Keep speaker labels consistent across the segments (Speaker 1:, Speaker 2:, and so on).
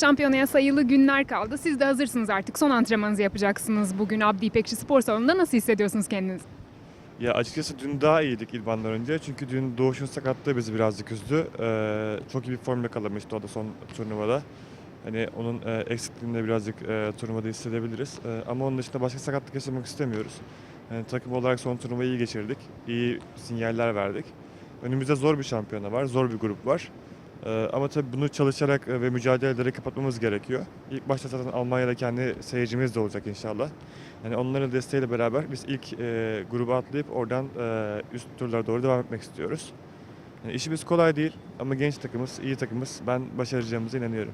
Speaker 1: Şampiyonaya sayılı günler kaldı. Siz de hazırsınız artık. Son antrenmanınızı yapacaksınız bugün Abdi İpekçi Spor Salonu'nda. Nasıl hissediyorsunuz kendinizi?
Speaker 2: Ya açıkçası dün daha iyiydik İlban'dan önce. Çünkü dün Doğuş'un sakatlığı bizi birazcık üzdü. Ee, çok iyi bir formda kalamıştı o da son turnuvada. Hani onun e, eksikliğini de birazcık e, turnuvada hissedebiliriz. E, ama onun dışında başka sakatlık yaşamak istemiyoruz. Yani takım olarak son turnuvayı iyi geçirdik. İyi sinyaller verdik. Önümüzde zor bir şampiyona var, zor bir grup var. E, ama tabii bunu çalışarak e, ve mücadele ederek kapatmamız gerekiyor. İlk başta zaten Almanya'da kendi seyircimiz de olacak inşallah. Yani onların desteğiyle beraber biz ilk e, gruba atlayıp oradan e, üst turlara doğru devam etmek istiyoruz. Yani işimiz kolay değil ama genç takımız, iyi takımız. Ben başaracağımıza inanıyorum.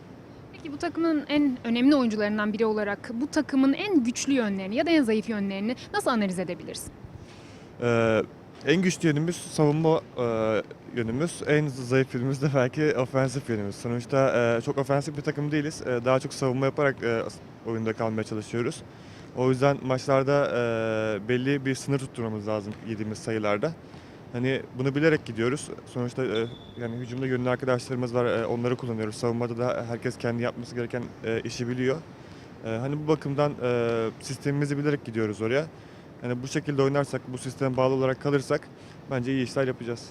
Speaker 1: Peki bu takımın en önemli oyuncularından biri olarak bu takımın en güçlü yönlerini ya da en zayıf yönlerini nasıl analiz edebiliriz?
Speaker 2: Ee, en güçlü yönümüz savunma e, yönümüz. En zayıf yönümüz de belki ofensif yönümüz. Sonuçta e, çok ofensif bir takım değiliz. E, daha çok savunma yaparak e, oyunda kalmaya çalışıyoruz. O yüzden maçlarda e, belli bir sınır tutturmamız lazım yediğimiz sayılarda. Hani bunu bilerek gidiyoruz. Sonuçta e, yani hücumda gönüllü arkadaşlarımız var. e, onları kullanıyoruz. Savunmada da herkes kendi yapması gereken e, işi biliyor. E, hani bu bakımdan e, sistemimizi bilerek gidiyoruz oraya. Yani bu şekilde oynarsak, bu sisteme bağlı olarak kalırsak bence iyi işler yapacağız.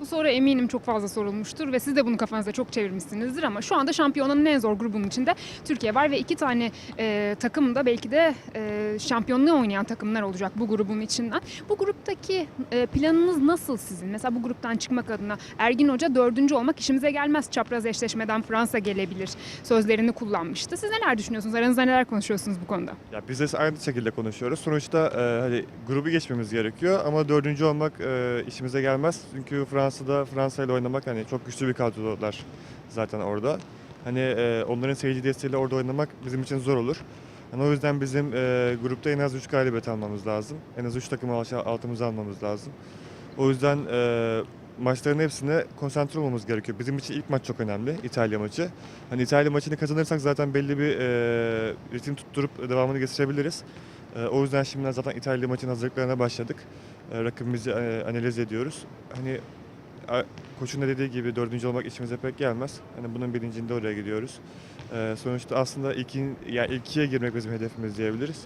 Speaker 1: Bu soru eminim çok fazla sorulmuştur ve siz de bunu kafanızda çok çevirmişsinizdir ama şu anda şampiyonanın en zor grubunun içinde Türkiye var ve iki tane e, takım da belki de e, şampiyonluğu oynayan takımlar olacak bu grubun içinden. Bu gruptaki e, planınız nasıl sizin? Mesela bu gruptan çıkmak adına Ergin Hoca dördüncü olmak işimize gelmez. Çapraz eşleşmeden Fransa gelebilir sözlerini kullanmıştı. Siz neler düşünüyorsunuz? Aranızda neler konuşuyorsunuz bu konuda?
Speaker 2: Ya biz de aynı şekilde konuşuyoruz. Sonuçta e, hani grubu geçmemiz gerekiyor ama dördüncü olmak e, işimize gelmez. Çünkü Fransa'da Fransa ile oynamak hani çok güçlü bir kadrolar zaten orada. Hani e, onların seyirci desteğiyle orada oynamak bizim için zor olur. Yani o yüzden bizim e, grupta en az 3 galibiyet almamız lazım. En az 3 takımı altımıza almamız lazım. O yüzden e, maçların hepsine konsantre olmamız gerekiyor. Bizim için ilk maç çok önemli, İtalya maçı. Hani İtalya maçını kazanırsak zaten belli bir e, ritim tutturup devamını getirebiliriz. E, o yüzden şimdiden zaten İtalya maçın hazırlıklarına başladık. E, rakibimizi e, analiz ediyoruz. Hani koçun da dediği gibi dördüncü olmak işimize pek gelmez. Hani bunun bilincinde oraya gidiyoruz. E, sonuçta aslında ilkin, yani ilk ikiye girmek bizim hedefimiz diyebiliriz.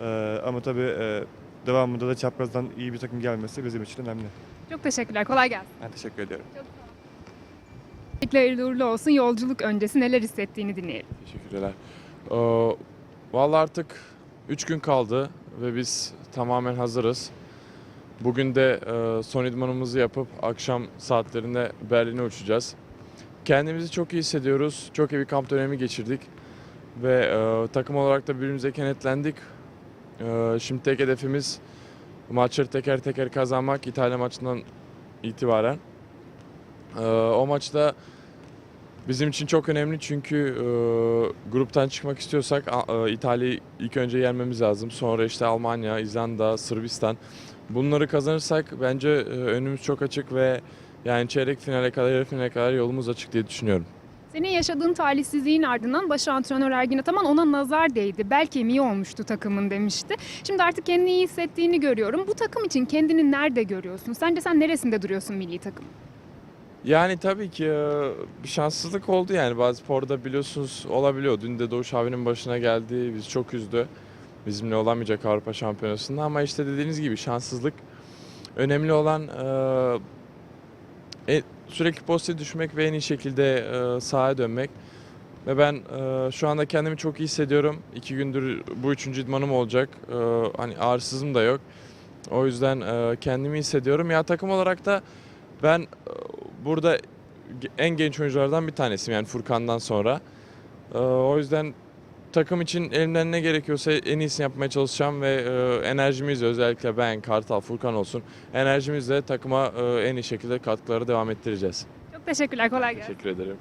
Speaker 2: E, ama tabii e, devamında da çaprazdan iyi bir takım gelmesi bizim için önemli.
Speaker 1: Çok teşekkürler. Kolay gelsin.
Speaker 2: Ben teşekkür ediyorum.
Speaker 1: Tekrar hayırlı uğurlu olsun. Yolculuk öncesi neler hissettiğini dinleyelim.
Speaker 3: Teşekkürler. Ee, Vallahi artık 3 gün kaldı ve biz tamamen hazırız. Bugün de e, son idmanımızı yapıp akşam saatlerinde Berlin'e uçacağız. Kendimizi çok iyi hissediyoruz. Çok iyi bir kamp dönemi geçirdik. Ve e, takım olarak da birbirimize kenetlendik. E, şimdi tek hedefimiz maçları teker teker kazanmak İtalya maçından itibaren. E, o maçta Bizim için çok önemli çünkü e, gruptan çıkmak istiyorsak e, İtalya'yı ilk önce yenmemiz lazım. Sonra işte Almanya, İzlanda, Sırbistan. Bunları kazanırsak bence e, önümüz çok açık ve yani çeyrek finale kadar, yarı finale kadar yolumuz açık diye düşünüyorum.
Speaker 1: Senin yaşadığın talihsizliğin ardından baş antrenör Ergin Ataman ona nazar değdi. Bel kemiği olmuştu takımın demişti. Şimdi artık kendini iyi hissettiğini görüyorum. Bu takım için kendini nerede görüyorsun? Sence sen neresinde duruyorsun milli takım?
Speaker 3: Yani tabii ki e, bir şanssızlık oldu yani bazı sporda biliyorsunuz olabiliyor. Dün de Doğuş abinin başına geldi, bizi çok üzdü. Bizimle olamayacak Avrupa Şampiyonası'nda ama işte dediğiniz gibi şanssızlık. Önemli olan e, e, sürekli pozitif düşmek ve en iyi şekilde e, sahaya dönmek. Ve ben e, şu anda kendimi çok iyi hissediyorum. İki gündür bu üçüncü idmanım olacak. E, hani ağrısızım da yok. O yüzden e, kendimi hissediyorum. Ya takım olarak da ben e, burada en genç oyunculardan bir tanesiyim yani Furkan'dan sonra. E, o yüzden takım için elimden ne gerekiyorsa en iyisini yapmaya çalışacağım ve e, enerjimizle özellikle ben, Kartal, Furkan olsun enerjimizle takıma e, en iyi şekilde katkıları devam ettireceğiz.
Speaker 1: Çok teşekkürler. Kolay gelsin.
Speaker 3: Teşekkür ederim.